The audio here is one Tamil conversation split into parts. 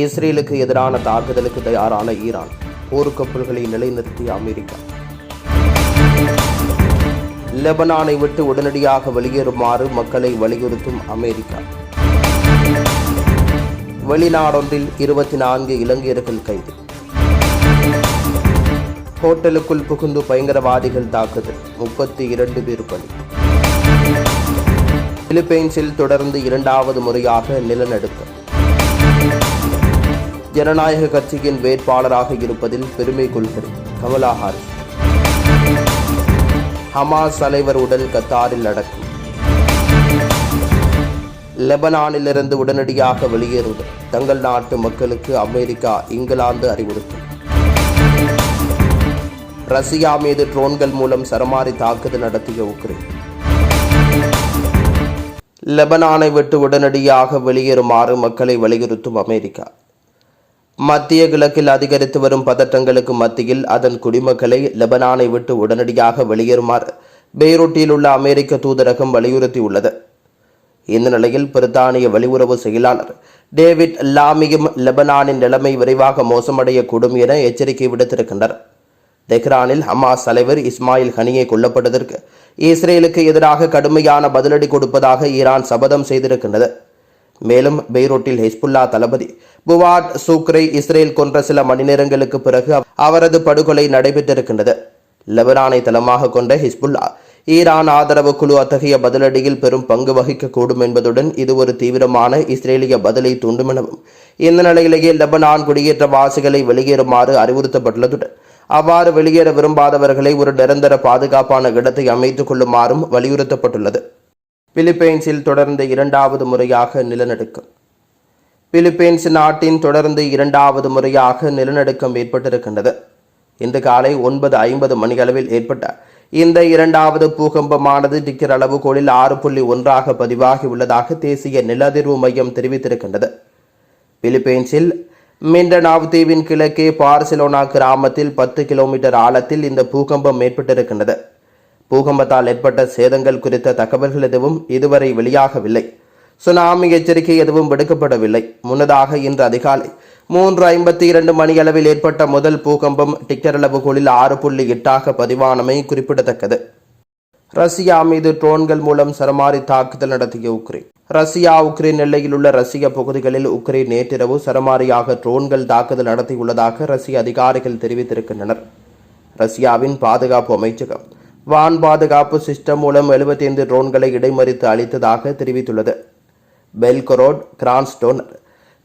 இஸ்ரேலுக்கு எதிரான தாக்குதலுக்கு தயாரான ஈரான் போர்க்கப்பல்களை நிலைநிறுத்திய அமெரிக்கா. லெபனானை விட்டு உடனடியாக வெளியேறுமாறு மக்களை வலியுறுத்தும் அமெரிக்கா. வெளிநாடொன்றில் இருபத்தி நான்கு இலங்கையர்கள் கைது. ஹோட்டலுக்குள் புகுந்து பயங்கரவாதிகள் தாக்குதல் முப்பத்தி இரண்டு பேர் பலி. பிலிப்பைன்ஸில் தொடர்ந்து இரண்டாவது முறையாக நிலநடுக்கம். ஜனநாயக கட்சியின் வேட்பாளராக இருப்பதில் பெருமை கொள்கிறேன் கமலா ஹாரிஸ். ஹமாஸ் தலைவர் உடல் கத்தாரில் அடக்கம். லெபனானிலிருந்து உடனடியாக வெளியேறுவது. தங்கள் நாட்டு மக்களுக்கு அமெரிக்கா இங்கிலாந்து அறிவுறுத்தும். ரஷ்யா மீது ட்ரோன்கள் மூலம் சரமாரி தாக்குதல் நடத்திய உக்ரைன். லெபனானை விட்டு உடனடியாக வெளியேறுமாறு மக்களை வலியுறுத்தும் அமெரிக்கா. மத்திய கிழக்கில் அதிகரித்து வரும் பதற்றங்களுக்கு மத்தியில் அதன் குடிமக்களை லெபனானை விட்டு உடனடியாக வெளியேறுமாறு பெய்ரூட்டில் உள்ள அமெரிக்க தூதரகம் வலியுறுத்தியுள்ளது. இந்த நிலையில் பிரித்தானிய வெளியுறவு செயலாளர் டேவிட் லாமியும் லெபனானின் நிலைமை விரைவாக மோசமடையக்கூடும் என எச்சரிக்கை விடுத்திருக்கின்றனர். தெஹ்ரானில் ஹமாஸ் தலைவர் இஸ்மாயில் ஹனியை கொல்லப்பட்டதற்கு இஸ்ரேலுக்கு எதிராக கடுமையான பதிலடி கொடுப்பதாக ஈரான் சபதம் செய்திருக்கின்றது. மேலும் பெய்ரூட்டில் ஹிஸ்புல்லா தளபதி புவாட் சூக்ரை இஸ்ரேல் கொன்ற சில மணி நேரங்களுக்கு பிறகு அவரது படுகொலை நடைபெற்றிருக்கின்றது. லெபனானை தளமாக கொண்ட ஹிஸ்புல்லா ஈரான் ஆதரவு குழு அத்தகைய பதிலடியில் பெரும் பங்கு வகிக்கக்கூடும் என்பதுடன் இது ஒரு தீவிரமான இஸ்ரேலிய பதிலை தூண்டும் எனவும் இந்த நிலையிலேயே லெபனான் குடியேற்றவாசிகளை வெளியேறுமாறு அறிவுறுத்தப்பட்டுள்ளதுடன் அவ்வாறு வெளியேற விரும்பாதவர்களை ஒரு நிரந்தர பாதுகாப்பான இடத்தை அமைத்துக் கொள்ளுமாறும் வலியுறுத்தப்பட்டுள்ளது. பிலிப்பைன்ஸில் தொடர்ந்து இரண்டாவது முறையாக நிலநடுக்கம். பிலிப்பைன்ஸ் நாட்டின் தொடர்ந்து இரண்டாவது முறையாக நிலநடுக்கம் ஏற்பட்டிருக்கின்றது. இன்று காலை ஒன்பது ஐம்பது மணியளவில் ஏற்பட்ட இந்த இரண்டாவது பூகம்பமானது டிக்கர் அளவுகோலில் ஆறு புள்ளி ஒன்றாக பதிவாகி உள்ளதாக தேசிய நிலதிர்வு மையம் தெரிவித்திருக்கின்றது. பிலிப்பைன்ஸில் மிண்டனாவ் தீவின் கிழக்கே பார்சிலோனா கிராமத்தில் பத்து கிலோமீட்டர் ஆழத்தில் இந்த பூகம்பம் ஏற்பட்டிருக்கின்றது. பூகம்பத்தால் ஏற்பட்ட சேதங்கள் குறித்த தகவல்கள் எதுவும் இதுவரை வெளியாகவில்லை. சுனாமி எச்சரிக்கை எதுவும் விடுக்கப்படவில்லை. முன்னதாக இன்று அதிகாலை மூன்று ஐம்பத்தி இரண்டு மணியளவில் ஏற்பட்ட முதல் பூகம்பம் டிக்டர் அளவுகோலில் ஆறு புள்ளி எட்டாக பதிவானமை குறிப்பிடத்தக்கது. ரஷ்யா மீது ட்ரோன்கள் மூலம் சரமாரி தாக்குதல் நடத்திய உக்ரைன். ரஷ்யா உக்ரைன் எல்லையில் உள்ள ரஷ்ய பகுதிகளில் உக்ரைன் நேற்றிரவு சரமாரியாக ட்ரோன்கள் தாக்குதல் நடத்தியுள்ளதாக ரஷ்ய அதிகாரிகள் தெரிவித்திருக்கின்றனர். ரஷ்யாவின் பாதுகாப்பு அமைச்சகம் வான் பாதுகாப்பு சிஸ்டம் மூலம் 75 ட்ரோன்களை இடைமறித்து அளித்ததாக தெரிவித்துள்ளது. பெல்கரோட் கிரான்ஸ்டோன்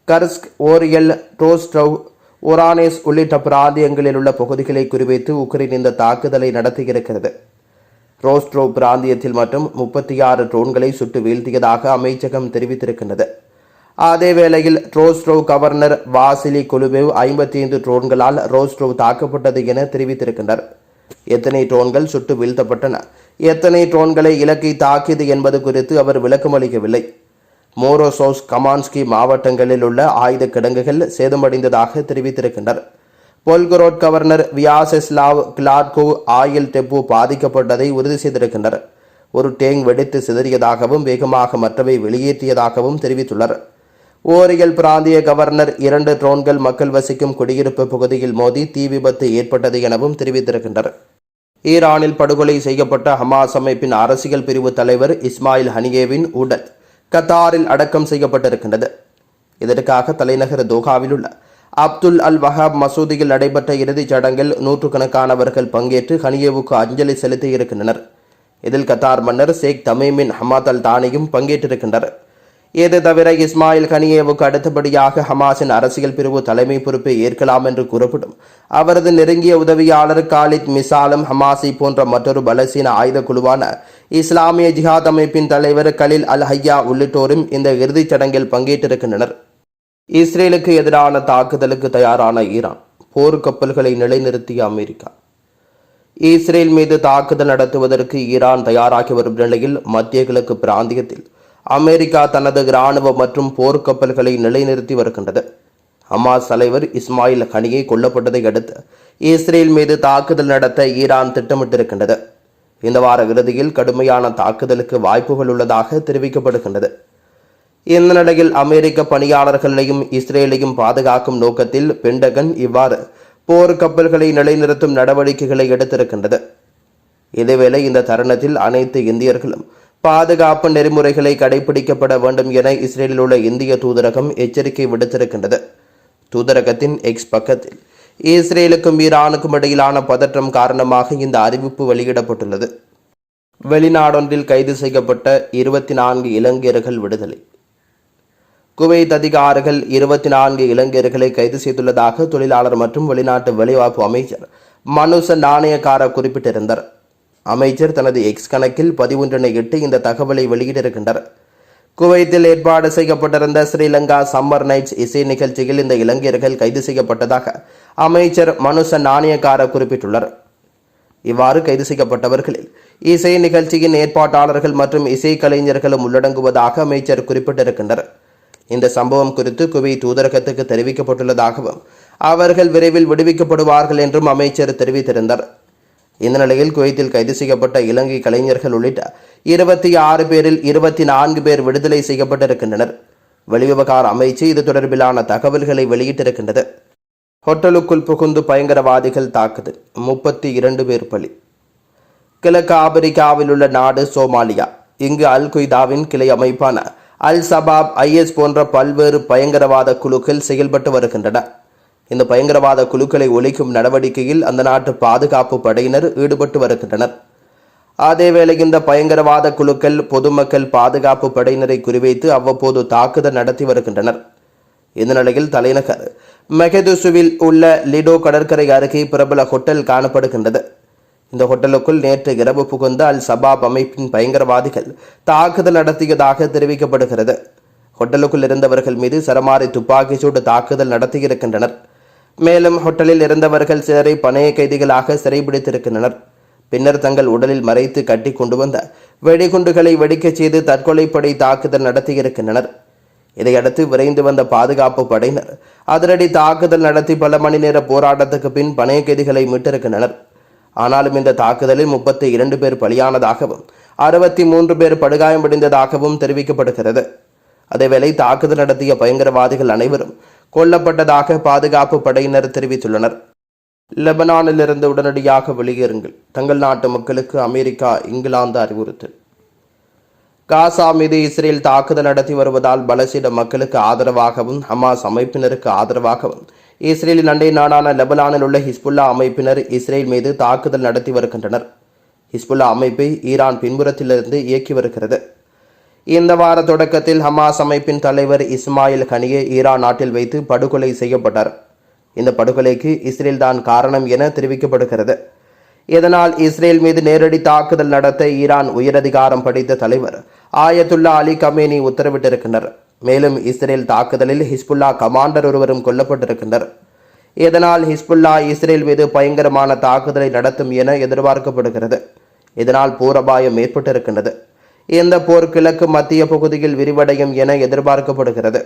கர்ஸ்க் ஓரியல் டோஸ்டவ் ஒரானேஸ் உள்ளிட்ட பிராந்தியங்களில் உள்ள பகுதிகளை குறிவைத்து உக்ரைன் இந்த தாக்குதலை நடத்தியிருக்கிறது. ரோஸ்ட்ரோ பிராந்தியத்தில் மட்டும் முப்பத்தி ஆறு ட்ரோன்களை சுட்டு வீழ்த்தியதாக அமைச்சகம் தெரிவித்திருக்கின்றது. அதே வேளையில் ரோஸ்ட்ரோ கவர்னர் வாசிலி குலுபேவ் ஐம்பத்தி ஐந்து ட்ரோன்களால் ரோஸ்ட்ரோ தாக்கப்பட்டது என தெரிவித்திருக்கின்றனர் எத்தனை ட்ரோன்கள் சுட்டு வீழ்த்தப்பட்டன? எத்தனை ட்ரோன்களை இலக்கை தாக்கியது என்பது குறித்து அவர் விளக்கமளிக்கவில்லை மோரோசோஸ் கமான்ஸ்கி மாவட்டங்களில் உள்ள ஆயுத கிடங்குகள் சேதமடைந்ததாக தெரிவித்திருக்கின்றனர். Belgorod governor Vyacheslav Gladkov oil depot பாதிக்கப்பட்டதை உறுதி செய்திருக்கின்றனர். ஒரு டேங் வெடித்து சிதறியதாகவும் வேகமாக மற்றவை வெளியேற்றியதாகவும் தெரிவித்துள்ளனர். ஓரியல் பிராந்திய கவர்னர் இரண்டு ட்ரோன்கள் மக்கள் வசிக்கும் குடியிருப்பு பகுதியில் மோதி தீ விபத்து ஏற்பட்டது எனவும் தெரிவித்திருக்கின்றனர். ஈரானில் படுகொலை செய்யப்பட்ட ஹமாஸ் அமைப்பின் அரசியல் பிரிவு தலைவர் இஸ்மாயில் ஹனியேவின் உடல் கத்தாரில் அடக்கம் செய்யப்பட்டிருக்கின்றது. இதற்காக தலைநகர் தோஹாவில் உள்ள அப்துல் அல் வஹாப் மசூதியில் நடைபெற்ற இறுதிச் சடங்கில் நூற்றுக்கணக்கானவர்கள் பங்கேற்று ஹனியேவுக்கு அஞ்சலி செலுத்தியிருக்கின்றனர். இதில் கத்தார் மன்னர் ஷேக் தமீமின் ஹமாத் அல் தானியும் பங்கேற்றிருக்கின்றனர். இது தவிர இஸ்மாயில் கனியேவுக்கு அடுத்தபடியாக ஹமாஸின் அரசியல் பிரிவு தலைமை பொறுப்பை ஏற்கலாம் என்று கூறப்படும். அவரது நெருங்கிய உதவியாளர் காலித் மிசாலம் ஹமாசி போன்ற மற்றொரு பலசீன ஆயுத குழுவான இஸ்லாமிய ஜிஹாத் அமைப்பின் தலைவர் கலில் அல் ஹையா உள்ளிட்டோரும் இந்த இறுதிச் சடங்கில் பங்கேற்றிருக்கின்றனர். இஸ்ரேலுக்கு எதிரான தாக்குதலுக்கு தயாரான ஈரான். போர் கப்பல்களை நிலைநிறுத்திய அமெரிக்கா. இஸ்ரேல் மீது தாக்குதல் நடத்துவதற்கு ஈரான் தயாராகி வரும் நிலையில் மத்திய கிழக்கு பிராந்தியத்தில் அமெரிக்கா தனது இராணுவ மற்றும் போர்க்கப்பல்களை நிலைநிறுத்தி வருகின்றது. ஹமாஸ் தலைவர் இஸ்மாயில் ஹனியை கொல்லப்பட்டதை அடுத்து இஸ்ரேல் மீது தாக்குதல் நடத்த ஈரான் திட்டமிட்டிருக்கின்றது. இந்த வார இறுதியில் கடுமையான தாக்குதலுக்கு வாய்ப்புகள் உள்ளதாக தெரிவிக்கப்படுகின்றது. இந்த நிலையில் அமெரிக்க பணியாளர்களையும் இஸ்ரேலையும் பாதுகாக்கும் நோக்கத்தில் பெண்டகன் இவ்வாறு போர் கப்பல்களை நிலைநிறுத்தும் நடவடிக்கைகளை எடுத்திருக்கின்றது. இதேவேளை இந்த தருணத்தில் அனைத்து இந்தியர்களும் பாதுகாப்பு நெறிமுறைகளை கடைபிடிக்கப்பட வேண்டும் என இஸ்ரேலில் உள்ள இந்திய தூதரகம் எச்சரிக்கை விடுத்திருக்கின்றது. தூதரகத்தின் எக்ஸ் பக்கத்தில் இஸ்ரேலுக்கும் ஈரானுக்கும் இடையிலான பதற்றம் காரணமாக இந்த அறிவிப்பு வெளியிடப்பட்டுள்ளது. வெளிநாடொன்றில் கைது செய்யப்பட்ட இருபத்தி நான்கு இலங்கையர்கள் விடுதலை. குவைத் அதிகாரிகள் இருபத்தி நான்கு இலங்கையர்களை கைது செய்துள்ளதாக தொழிலாளர் மற்றும் வெளிநாட்டு வேலைவாய்ப்பு அமைச்சர் மனுச நாணயக்கார குறிப்பிட்டிருந்தார். அமைச்சர் தனது எக்ஸ் கணக்கில் பதிவொன்றினை இட்டு இந்த தகவலை வெளியிட்டிருக்கின்றார். குவைத்தில் ஏற்பாடு செய்யப்பட்டிருந்த ஸ்ரீலங்கா சம்மர் நைட்ஸ் இசை நிகழ்ச்சியில் இந்த இலங்கையர்கள் கைது செய்யப்பட்டதாக அமைச்சர் மனுச நாணயக்கார குறிப்பிட்டுள்ளார். இவ்வாறு கைது செய்யப்பட்டவர்களில் இசை நிகழ்ச்சியின் ஏற்பாட்டாளர்கள் மற்றும் இசை கலைஞர்களும் உள்ளடங்குவதாக அமைச்சர் குறிப்பிட்டிருக்கின்றனர். இந்த சம்பவம் குறித்து குவை தூதரகத்துக்கு தெரிவிக்கப்பட்டுள்ளதாகவும் அவர்கள் விரைவில் விடுவிக்கப்படுவார்கள் என்றும் அமைச்சர் தெரிவித்திருந்தார். இந்த நிலையில் குவைத்தில் கைது செய்யப்பட்ட இலங்கை கலைஞர்கள் உள்ளிட்ட இருபத்தி ஆறு பேரில் இருபத்தி நான்கு பேர் விடுதலை செய்யப்பட்டிருக்கின்றனர். வெளிவிவகார அமைச்சு இது தொடர்பிலான தகவல்களை வெளியிட்டிருக்கின்றது. ஹோட்டலுக்குள் புகுந்து பயங்கரவாதிகள் தாக்குதல் முப்பத்தி இரண்டு பேர் பலி. கிழக்கு ஆப்பிரிக்காவில் உள்ள நாடு சோமாலியா. இங்கு அல் குய்தாவின் கிளை அமைப்பான அல் சபாப் ஐஎஸ் போன்ற பல்வேறு பயங்கரவாத குழுக்கள் செயல்பட்டு வருகின்றன. இந்த பயங்கரவாத குழுக்களை ஒழிக்கும் நடவடிக்கையில் அந்த நாட்டு பாதுகாப்பு படையினர் ஈடுபட்டு வருகின்றனர். அதேவேளை இந்த பயங்கரவாத குழுக்கள் பொதுமக்கள் பாதுகாப்பு படையினரை குறிவைத்து அவ்வப்போது தாக்குதல் நடத்தி வருகின்றனர். இந்த நிலையில் தலைநகர் மெகதுசுவில் உள்ள லிடோ கடற்கரை அருகே பிரபல ஹோட்டல் காணப்படுகின்றது. இந்த ஹோட்டலுக்குள் நேற்று இரவு புகுந்த அல் சபாப் அமைப்பின் பயங்கரவாதிகள் தாக்குதல் நடத்தியதாக தெரிவிக்கப்படுகிறது. ஹோட்டலுக்குள் இருந்தவர்கள் மீது சரமாரி துப்பாக்கி சூடு தாக்குதல் நடத்தியிருக்கின்றனர். மேலும் ஹோட்டலில் இருந்தவர்கள் சிலரை பணைய கைதிகளாக சிறைபிடித்திருக்கின்றனர். பின்னர் தங்கள் உடலில் மறைத்து கட்டி கொண்டு வந்த வெடிகுண்டுகளை வெடிக்கச் செய்து தற்கொலைப்படை தாக்குதல் நடத்தியிருக்கின்றனர். இதையடுத்து விரைந்து வந்த பாதுகாப்பு படையினர் அதிரடி தாக்குதல் நடத்தி பல மணி நேர போராட்டத்துக்கு பின் பணைய கைதிகளை மீட்டிருக்கின்றனர். ஆனாலும் இந்த தாக்குதலில் முப்பத்தி இரண்டு பேர் பலியானதாகவும் அறுபத்தி மூன்று பேர் படுகாயமடைந்ததாகவும் தெரிவிக்கப்படுகிறது. அதேவேளை தாக்குதல் நடத்திய பயங்கரவாதிகள் அனைவரும் கொல்லப்பட்டதாக பாதுகாப்பு படையினர் தெரிவித்துள்ளனர். லெபனானிலிருந்து உடனடியாக வெளியேறுங்கள். தங்கள் நாட்டு மக்களுக்கு அமெரிக்கா இங்கிலாந்து அறிவுறுத்தல். காசா மீது இஸ்ரேல் தாக்குதல் நடத்தி வருவதால் பலசீன மக்களுக்கு ஆதரவாகவும் ஹமாஸ் அமைப்பினருக்கு ஆதரவாகவும் இஸ்ரேலின் அண்டை நாடான லெபனானில் உள்ள ஹிஸ்புல்லா அமைப்பினர் இஸ்ரேல் மீது தாக்குதல் நடத்தி வருகின்றனர். ஹிஸ்புல்லா அமைப்பை ஈரான் பின்புறத்திலிருந்து இயக்கி வருகிறது. இந்த வார தொடக்கத்தில் ஹமாஸ் அமைப்பின் தலைவர் இஸ்மாயில் கனியே ஈரான் நாட்டில் வைத்து படுகொலை செய்யப்பட்டார். இந்த படுகொலைக்கு இஸ்ரேல் தான் காரணம் என தெரிவிக்கப்படுகிறது. இதனால் இஸ்ரேல் மீது நேரடி தாக்குதல் நடத்த ஈரான் உயரதிகாரம் படைத்த தலைவர் ஆயத்துல்லா அலி கமேனி உத்தரவிட்டிருக்கின்றனர். மேலும் இஸ்ரேல் தாக்குதலில் ஹிஸ்புல்லா கமாண்டர் ஒருவரும் கொல்லப்பட்டிருக்கின்றனர். இதனால் ஹிஸ்புல்லா இஸ்ரேல் மீது பயங்கரமான தாக்குதலை நடத்தும் என எதிர்பார்க்கப்படுகிறது. இதனால் பூரபாயம் ஏற்பட்டிருக்கின்றது. இந்த போர் கிழக்கு மத்திய பகுதியில் விரிவடையும் என எதிர்பார்க்கப்படுகிறது.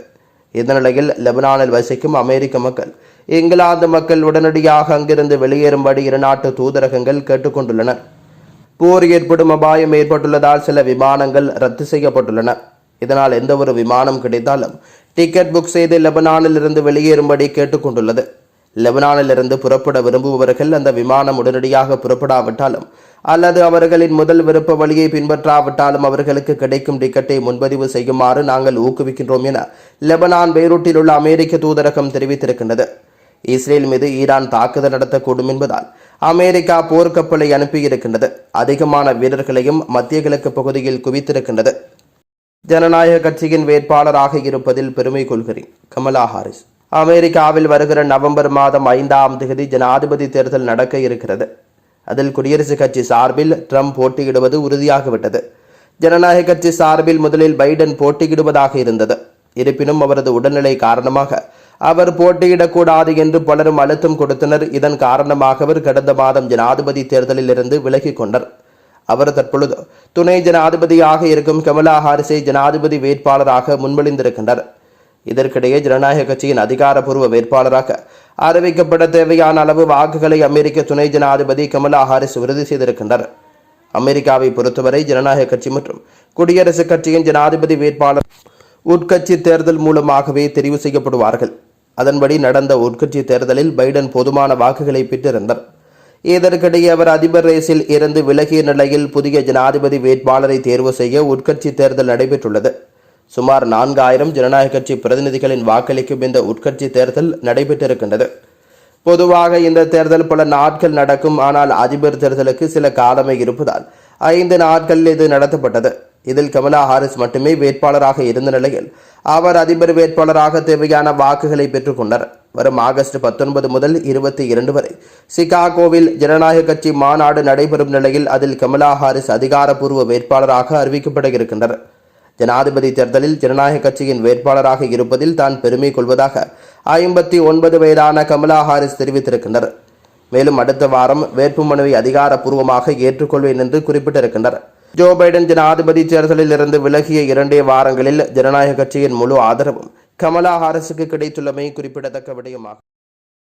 இந்த நிலையில் லெபனானில் வசிக்கும் அமெரிக்க மக்கள் இங்கிலாந்து மக்கள் உடனடியாக அங்கிருந்து வெளியேறும்படி இரு நாட்டு தூதரகங்கள் கேட்டுக்கொண்டுள்ளன போர் ஏற்படும் அபாயம் ஏற்பட்டுள்ளதால் சில விமானங்கள் ரத்து செய்யப்பட்டுள்ளன. இதனால் எந்த ஒரு விமானம் கிடைத்தாலும் டிக்கெட் புக் செய்து லெபனானில் இருந்து வெளியேறும்படி கேட்டுக்கொண்டுள்ளது. லெபனானிலிருந்து புறப்பட விரும்புபவர்கள் அந்த விமானம் உடனடியாக புறப்படாவிட்டாலும் அல்லது அவர்களின் முதல் விருப்ப வழியை பின்பற்றாவிட்டாலும் அவர்களுக்கு கிடைக்கும் டிக்கெட்டை முன்பதிவு செய்யுமாறு நாங்கள் ஊக்குவிக்கின்றோம் என லெபனான் பெய்ரூட்டில் உள்ள அமெரிக்க தூதரகம் தெரிவித்திருக்கின்றது. இஸ்ரேல் மீது ஈரான் தாக்குதல் நடத்தக்கூடும் என்பதால் அமெரிக்கா போர்க்கப்பலை அனுப்பியிருக்கின்றது. அதிகமான வீரர்களையும் மத்திய கிழக்கு பகுதியில் குவித்திருக்கின்றது. ஜனநாயக கட்சியின் வேட்பாளராக இருப்பதில் பெருமை கொள்கிறேன். Kamala Harris. அமெரிக்காவில் வருகிற நவம்பர் மாதம் ஐந்தாம் தேதி ஜனாதிபதி தேர்தல் நடக்க இருக்கிறது. அதில் குடியரசுக் கட்சி சார்பில் ட்ரம்ப் போட்டியிடுவது உறுதியாகிவிட்டது. ஜனநாயக கட்சி சார்பில் முதலில் பைடன் போட்டியிடுவதாக இருந்தது. இருப்பினும் அவரது உடல்நிலை காரணமாக அவர் போட்டியிடக்கூடாது என்று பலரும் அழுத்தம் கொடுத்தனர். இதன் காரணமாக அவர் கடந்த மாதம் ஜனாதிபதி தேர்தலில் இருந்து விலகிக் கொண்டார். அவர் தற்பொழுது துணை ஜனாதிபதியாக இருக்கும் கமலா ஹாரிஸை ஜனாதிபதி வேட்பாளராக முன்மொழிந்திருக்கின்றார். இதற்கிடையே ஜனநாயக கட்சியின் அதிகாரப்பூர்வ வேட்பாளராக அறிவிக்கப்பட தேவையான அளவு வாக்குகளை அமெரிக்க துணை ஜனாதிபதி கமலா ஹாரிஸ் உறுதி செய்திருக்கின்றார். அமெரிக்காவை பொறுத்தவரை ஜனநாயக கட்சி மற்றும் குடியரசுக் கட்சியின் ஜனாதிபதி வேட்பாளர் உட்கட்சி தேர்தல் மூலமாகவே தெரிவு செய்யப்படுவார்கள். அதன்படி நடந்த உட்கட்சி தேர்தலில் பைடன் போதுமான வாக்குகளை பெற்றிருந்தார். இதற்கிடையே அவர் அதிபர் ரேஸில் இருந்து விலகிய நிலையில் புதிய ஜனாதிபதி வேட்பாளரை தேர்வு செய்ய உட்கட்சி தேர்தல் நடைபெற்றுள்ளது. சுமார் நான்காயிரம் ஜனநாயக கட்சி பிரதிநிதிகளின் வாக்களிக்கும் இந்த உட்கட்சி தேர்தல் நடைபெற்றிருக்கின்றது. பொதுவாக இந்த தேர்தல் பல நாட்கள் நடக்கும் ஆனால் அதிபர் தேர்தலுக்கு சில காலமே இருப்பதால் ஐந்து நாட்களில் இது நடத்தப்பட்டது. இதில் கமலா ஹாரிஸ் மட்டுமே வேட்பாளராக இருந்த நிலையில் அவர் அதிபர் வேட்பாளராக தேவையான வாக்குகளை பெற்றுக்கொண்டார். வரும் ஆகஸ்ட் பத்தொன்பது முதல் இருபத்தி இரண்டு வரை சிகாகோவில் ஜனநாயக கட்சி மாநாடு நடைபெறும் நிலையில் அதில் கமலா ஹாரிஸ் அதிகாரப்பூர்வ வேட்பாளராக அறிவிக்கப்பட இருக்கின்றனர் ஜனாதிபதி தேர்தலில் ஜனநாயக கட்சியின் வேட்பாளராக இருப்பதில் தான் பெருமை கொள்வதாக ஐம்பத்தி ஒன்பது வயதான கமலா ஹாரிஸ் தெரிவித்திருக்கின்றனர் மேலும் அடுத்த வாரம் வேட்புமனுவை அதிகாரப்பூர்வமாக ஏற்றுக்கொள்வேன் என்று குறிப்பிட்டிருக்கின்றனர் ஜோ பைடன் ஜனாதிபதி தேர்தலில் இருந்து விலகிய இரண்டே வாரங்களில் ஜனநாயக கட்சியின் முழு ஆதரவும் கமலா ஹாரிஸுக்கு கிடைத்துள்ளமை குறிப்பிடத்தக்க விடயமாகும்.